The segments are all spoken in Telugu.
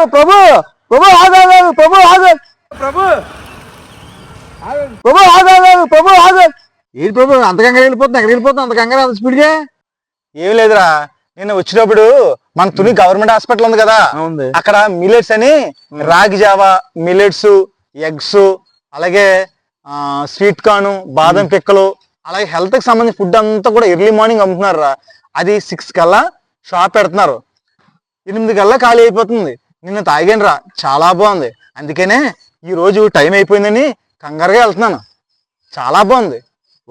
ఆగు ప్రభు ప్రభు ఆగు ఆగు, ఆగు, ప్రభు ఆగు ప్రభు. ప్రభు ఆగు ఆగు, ఆగు, ప్రభు ఆగు ఏంటి ప్రభు అంత కంగారు వెళ్ళిపోతుంది ఎక్కడ వెళ్ళిపోతుంది అంత కంగారు అంత స్పీడ్గా ఏం లేదురా నేను వచ్చినప్పుడు మన తుని గవర్నమెంట్ హాస్పిటల్ ఉంది కదా అక్కడ మిలెట్స్ అని రాగి జావా మిలెట్స్ ఎగ్స్ అలాగే స్వీట్ కార్న్ బాదం పిక్కలు అలాగే హెల్త్కి సంబంధించిన ఫుడ్ అంతా కూడా ఎర్లీ మార్నింగ్ అమ్ముతున్నారు రా అది సిక్స్ కల్లా షాప్ పెడుతున్నారు. ఎనిమిది కల్లా ఖాళీ అయిపోతుంది. నిన్న తాగాను రా చాలా బాగుంది. అందుకనే ఈ రోజు టైం అయిపోయిందని కంగారుగా వెళ్తున్నాను. చాలా బాగుంది.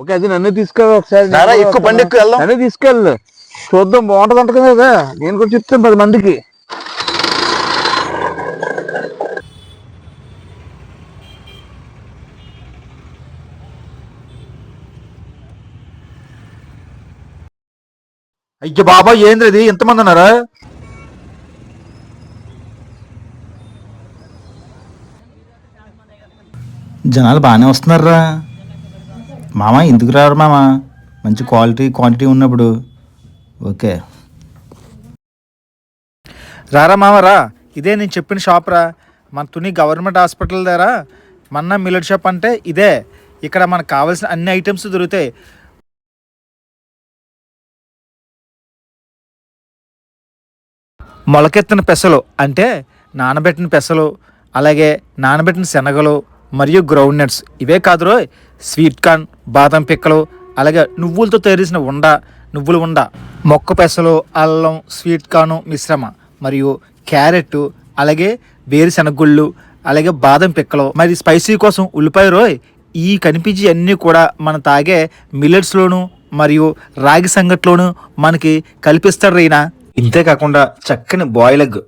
ఓకే అది నన్ను తీసుకెళ్ళి ఒకసారి. ఎక్కువ బండి ఎక్కువ వెళ్దాం. నన్ను తీసుకెళ్ళు. చూద్దాం బాగుంటది అంట కదా. నేను కూడా చెప్తాను పది మందికి. అయ్య బాబా ఏంది ఇది? ఎంతమంది ఉన్నారా? జనాలు బాగానే వస్తున్నారా మామ ఎందుకు రారు మామ? మంచి క్వాలిటీ క్వాంటిటీ ఉన్నప్పుడు. ఓకే. రారా మామ రా. ఇదే నేను చెప్పిన షాప్ రా. మన తుని గవర్నమెంట్ హాస్పిటల్ దగ్గర మన్న మిల్లెట్ షాప్ అంటే ఇదే. ఇక్కడ మనకు కావాల్సిన అన్ని ఐటమ్స్ దొరుకుతాయి. మొలకెత్తిన పెసలు అంటే నానబెట్టిన పెసలు అలాగే నానబెట్టిన శనగలు మరియు గ్రౌండ్ నట్స్ ఇవే కాదు రోయ్ స్వీట్ కార్న్ బాదం పిక్కలు అలాగే నువ్వులతో తయారు చేసిన ఉండ నువ్వుల ఉండ. మొక్క పెసలు అల్లం స్వీట్ కార్న్ మిశ్రమ మరియు క్యారెట్ అలాగే వేరుశనగుళ్ళు అలాగే బాదం పిక్కలు. మరి స్పైసీ కోసం ఉల్లిపాయ రోయ్ ఈ కనిపించి అన్నీ కూడా మనం తాగే మిల్లెట్స్లోను మరియు రాగి సంగట్లోను మనకి కల్పిస్తాడు రైనా ఇంతే కాకుండా చక్కని బాయిల్ ఎగ్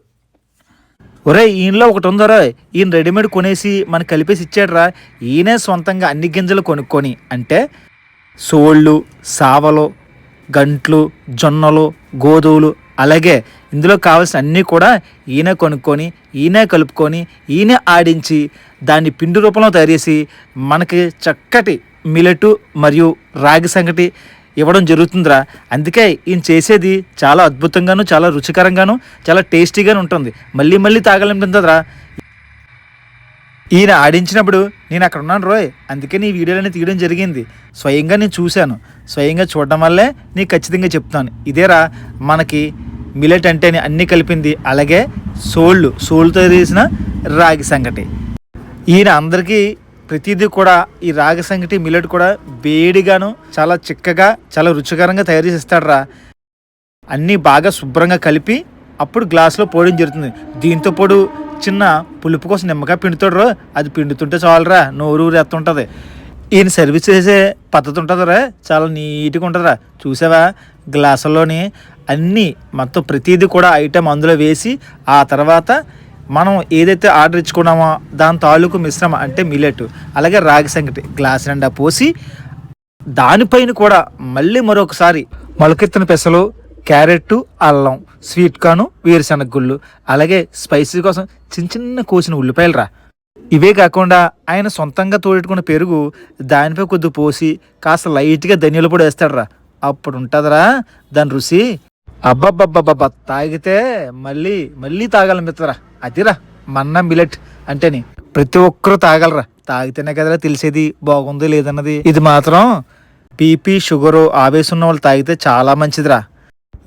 ఒరే ఈయనలో ఒకటి ఉందరా ఈయన రెడీమేడ్ కొనేసి మనకు కలిపేసి ఇచ్చాడురా. ఈయనే సొంతంగా అన్ని గింజలు కొనుక్కొని అంటే సోళ్ళు సావలు గంట్లు జొన్నలు గోధువులు అలాగే ఇందులో కావాల్సిన అన్నీ కూడా ఈయనే కొనుక్కొని ఈయనే కలుపుకొని ఈయనే ఆడించి దాన్ని పిండి రూపంలో తయారు చేసి మనకి చక్కటి మిలెటు మరియు రాగి సంగటి ఇవ్వడం జరుగుతుందిరా. అందుకే ఈయన చేసేది చాలా అద్భుతంగాను చాలా రుచికరంగాను చాలా టేస్టీగాను ఉంటుంది. మళ్ళీ మళ్ళీ తాగాలంటుందిరా ఈయన ఆడించినప్పుడు నేను అక్కడ ఉన్నాను రోయ్ అందుకే నీ వీడియోలన్నీ తీయడం జరిగింది. స్వయంగా నేను చూశాను. స్వయంగా చూడడం వల్లే నీకు ఖచ్చితంగా చెప్తాను ఇదేరా మనకి మిలెట్ అంటేనే అన్నీ కలిపింది. అలాగే సోళ్ళు సోళ్ళుతో తీసిన రాగి సంగటి. ఈయన అందరికీ ప్రతిదీ కూడా ఈ రాగి సంగటి మిల్లెట్ కూడా వేడిగాను చాలా చిక్కగా చాలా రుచికరంగా తయారు చేసి అన్నీ బాగా శుభ్రంగా కలిపి అప్పుడు గ్లాసులో పోయడం జరుగుతుంది. దీంతో పొడు చిన్న పులుపు కోసం నిమ్మకాయ పిండుతాడు అది పిండుతుంటే చాలరా నోరు ఊరు ఎత్తుంటుంది ఈయన సర్వీస్ చేసే పద్ధతి ఉంటుందిరా చాలా నీట్గా ఉంటుందిరా. చూసావా? గ్లాసుల్లోని అన్నీ మొత్తం ప్రతిదీ కూడా ఐటెం అందులో వేసి ఆ తర్వాత మనం ఏదైతే ఆర్డర్ ఇచ్చుకున్నామో దాని తాలూకు మిశ్రమ అంటే మిలెట్ అలాగే రాగి సంగటి గ్లాస్ నిండా పోసి దానిపైన కూడా మళ్ళీ మరొకసారి మొలకెత్తిన పెసలు క్యారెట్ అల్లం స్వీట్ కార్న్ వేరుశనగ గుళ్ళు అలాగే స్పైసీ కోసం చిన్న చిన్న కోసిన ఉల్లిపాయలు రా ఇవే కాకుండా ఆయన సొంతంగా తోడెట్టుకున్న పెరుగు దానిపై కొద్ది పోసి కాస్త లైట్గా ధనియాల పొడి వేస్తాడరా. అప్పుడు ఉంటుందిరా దాని రుచి. అబ్బబ్బబ్బబ్బబ్బ తాగితే మళ్ళీ మళ్ళీ తాగాలి మిత్రరా అదిరా మన్న మిలెట్ అంటేని. ప్రతి ఒక్కరూ తాగలరా? తాగితేనే కదరా తెలిసేది బాగుంది లేదన్నది. ఇది మాత్రం బీపీ షుగరు ఆవేశం ఉన్న వాళ్ళు తాగితే చాలా మంచిదిరా.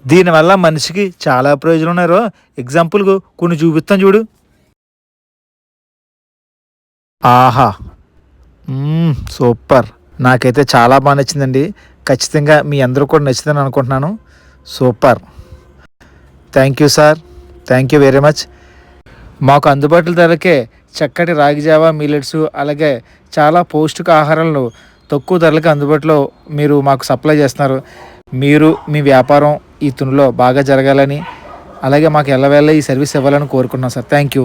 దీనివల్ల మనిషికి చాలా ప్రయోజనం ఉన్నారు ఎగ్జాంపుల్కు కొన్ని చూపిస్తాను చూడు. ఆహా. సూపర్. నాకైతే చాలా బాగా నచ్చిందండి. ఖచ్చితంగా మీ అందరూ కూడా నచ్చిందని అనుకుంటున్నాను. Super. Thank you sir. Thank you very much. మాకు అందుబాటులో ధరకే చక్కటి రాగి జావా మిల్లెట్స్ అలాగే చాలా పౌష్టిక ఆహారాలను తక్కువ ధరలకు అందుబాటులో మీరు మాకు సప్లై చేస్తున్నారు. మీరు మీ వ్యాపారం ఈ తునులో బాగా జరగాలని అలాగే మాకు ఎల్లవేళ ఈ సర్వీస్ ఇవ్వాలని కోరుకున్నాం సార్. Thank you